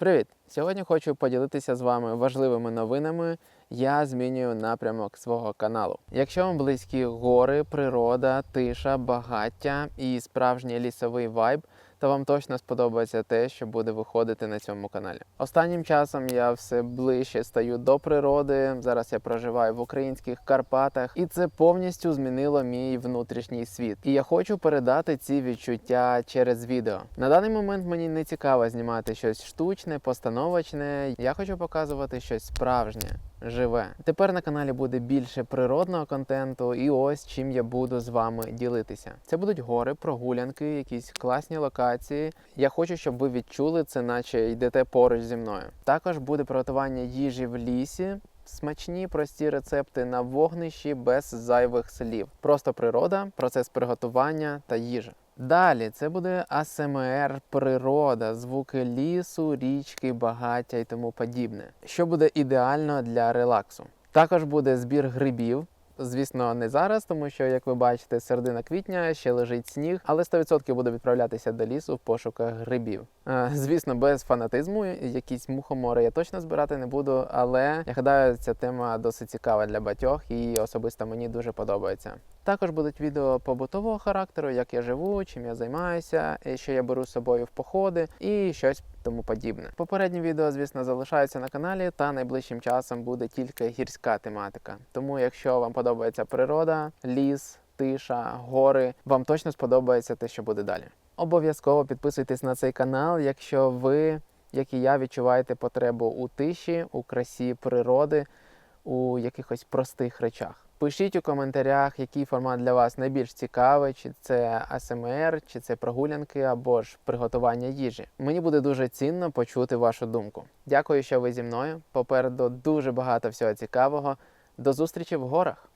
Привіт! Сьогодні хочу поділитися з вами важливими новинами. Я змінюю напрямок свого каналу. Якщо вам близькі гори, природа, тиша, багаття і справжній лісовий вайб, то вам точно сподобається те, що буде виходити на цьому каналі. Останнім часом я все ближче стаю до природи. Зараз я проживаю в українських Карпатах, і це повністю змінило мій внутрішній світ. І я хочу передати ці відчуття через відео. На даний момент мені не цікаво знімати щось штучне, постановочне. Я хочу показувати щось справжнє. Живе тепер на каналі буде більше природного контенту, і ось чим я буду з вами ділитися. Це будуть гори, прогулянки, якісь класні локації. Я хочу, щоб ви відчули це, наче йдете поруч зі мною. Також буде приготування їжі в лісі. Смачні, прості рецепти на вогнищі без зайвих слів. Просто природа, процес приготування та їжа. Далі це буде АСМР, природа, звуки лісу, річки, багаття і тому подібне, що буде ідеально для релаксу. Також буде збір грибів. Звісно, не зараз, тому що, як ви бачите, середина квітня ще лежить сніг, але 100% буду відправлятися до лісу в пошуках грибів. Е, Звісно, без фанатизму, якісь мухомори я точно збирати не буду, але я гадаю, ця тема досить цікава для багатьох і особисто мені дуже подобається. Також будуть відео побутового характеру, як я живу, чим я займаюся, і що я беру з собою в походи і щось тому подібне. Попередні відео, звісно, залишаються на каналі, та найближчим часом буде тільки гірська тематика. Тому, якщо вам подобається природа, ліс, тиша, гори, вам точно сподобається те, що буде далі. Обов'язково підписуйтесь на цей канал, якщо ви, як і я, відчуваєте потребу у тиші, у красі природи, у якихось простих речах. Пишіть у коментарях, який формат для вас найбільш цікавий, чи це АСМР, чи це прогулянки або ж приготування їжі. Мені буде дуже цінно почути вашу думку. Дякую, що ви зі мною. Попереду дуже багато всього цікавого. До зустрічі в горах!